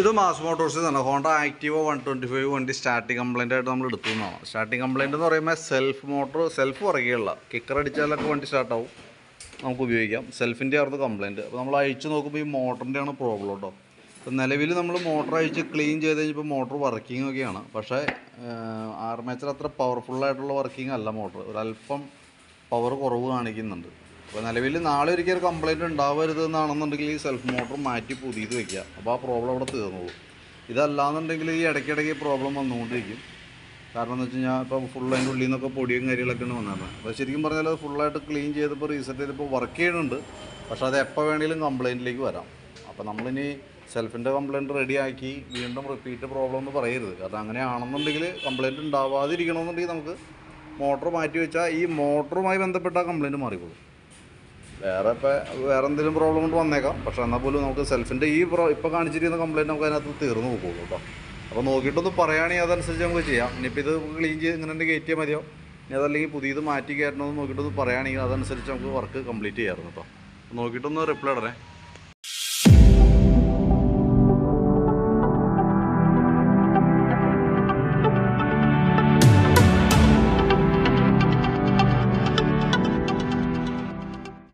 ഇത് Mass Motors തന്നെ. Honda ആക്റ്റീവോ വൺ ട്വന്റി ഫൈവ് വണ്ടി സ്റ്റാർട്ടിംഗ് കംപ്ലൈന്റ് ആയിട്ട് നമ്മൾ എടുത്തു നിന്നാണ് സ്റ്റാർട്ടിംഗ് കംപ്ലൈന്റ് എന്ന് പറയുമ്പോൾ സെൽഫ് മോട്ടോർ സെൽഫ് പുറകെയുള്ള കിക്കർ അടിച്ചാലൊക്കെ വണ്ടി സ്റ്റാർട്ടാവും നമുക്ക് ഉപയോഗിക്കാം. സെൽഫിന്റെ ആയിരുന്നു കംപ്ലൈന്റ് അപ്പോൾ നമ്മൾ അഴിച്ചു നോക്കുമ്പോൾ ഈ മോട്ടറിന്റെ ആണ് പ്രോബ്ലം കേട്ടോ അപ്പോൾ നിലവിൽ നമ്മൾ മോട്ടർ അഴിച്ച് ക്ലീൻ ചെയ്ത് കഴിഞ്ഞപ്പോൾ മോട്ടർ വർക്കിംഗ് ഒക്കെയാണ്. പക്ഷേ ആർമേച്ചർ അത്ര പവർഫുള്ളായിട്ടുള്ള വർക്കിംഗ് അല്ല മോട്ടർ ഒരല്പം പവർ കുറവ് കാണിക്കുന്നുണ്ട്. അപ്പോൾ നിലവിൽ നാളെ ഒരിക്കൽ ഒരു കംപ്ലൈന്റ് ഉണ്ടാവരുത് എന്നാണെന്നുണ്ടെങ്കിൽ ഈ സെൽഫ് മോട്ടർ മാറ്റി പുതിയത് വയ്ക്കുക അപ്പോൾ ആ പ്രോബ്ലം അവിടെ തീർന്നോളൂ. ഇതല്ലാന്നുണ്ടെങ്കിൽ ഈ ഇടയ്ക്കിടയ്ക്ക് പ്രോബ്ലം വന്നുകൊണ്ടിരിക്കും. കാരണം എന്ന് വെച്ച് കഴിഞ്ഞാൽ ഇപ്പോൾ ഫുൾ അതിന്റെ ഉള്ളിൽ നിന്നൊക്കെ പൊടിയും കാര്യങ്ങളൊക്കെയാണ് വന്നിരുന്നത് അപ്പോൾ ശരിക്കും പറഞ്ഞാൽ അത് ഫുള്ളായിട്ട് ക്ലീൻ ചെയ്തപ്പോൾ റീസെറ്റ് ചെയ്തപ്പോൾ വർക്ക് ചെയ്യുന്നുണ്ട്. പക്ഷേ അത് എപ്പോൾ വേണമെങ്കിലും കംപ്ലയിന്റിലേക്ക് വരാം. അപ്പോൾ നമ്മളിനി സെൽഫിന്റെ കംപ്ലയിന്റ് റെഡിയാക്കി വീണ്ടും റിപ്പീറ്റ് പ്രോബ്ലം എന്ന് പറയരുത്. കാരണം അങ്ങനെയാണെന്നുണ്ടെങ്കിൽ കംപ്ലയിന്റ് ഉണ്ടാവാതിരിക്കണമെന്നുണ്ടെങ്കിൽ നമുക്ക് മോട്ടർ മാറ്റി വെച്ചാൽ ഈ മോട്ടറുമായി ബന്ധപ്പെട്ട കംപ്ലയിന്റ് മാറിപ്പോകും വേറെ ഇപ്പം വേറെ എന്തെങ്കിലും പ്രോബ്ലം കൊണ്ട് വന്നേക്കാം. പക്ഷേ എന്നാൽ പോലും നമുക്ക് സെൽഫിന്റെ ഈ പ്രോ ഇപ്പോൾ കാണിച്ചിരിക്കുന്ന കംപ്ലയിന്റ് നമുക്ക് അതിനകത്ത് തീർന്നു പോകുള്ളൂ കേട്ടോ അപ്പോൾ നോക്കിയിട്ടൊന്ന് പറയുകയാണെങ്കിൽ അതനുസരിച്ച് നമുക്ക് ചെയ്യാം. ഇനിയിപ്പോൾ ഇത് ക്ലീൻ ചെയ്ത് ഇങ്ങനെ തന്നെ കയറ്റിയാൽ മതിയോ ഇനി അതല്ലെങ്കിൽ പുതിയത് മാറ്റി കയറ്റണമെന്ന് നോക്കിയിട്ടൊന്ന് പറയുകയാണെങ്കിൽ അതനുസരിച്ച് നമുക്ക് വർക്ക് കംപ്ലീറ്റ് ചെയ്യാമായിരുന്നു കേട്ടോ നോക്കിയിട്ടൊന്ന് റിപ്ലൈ ഇടണേ.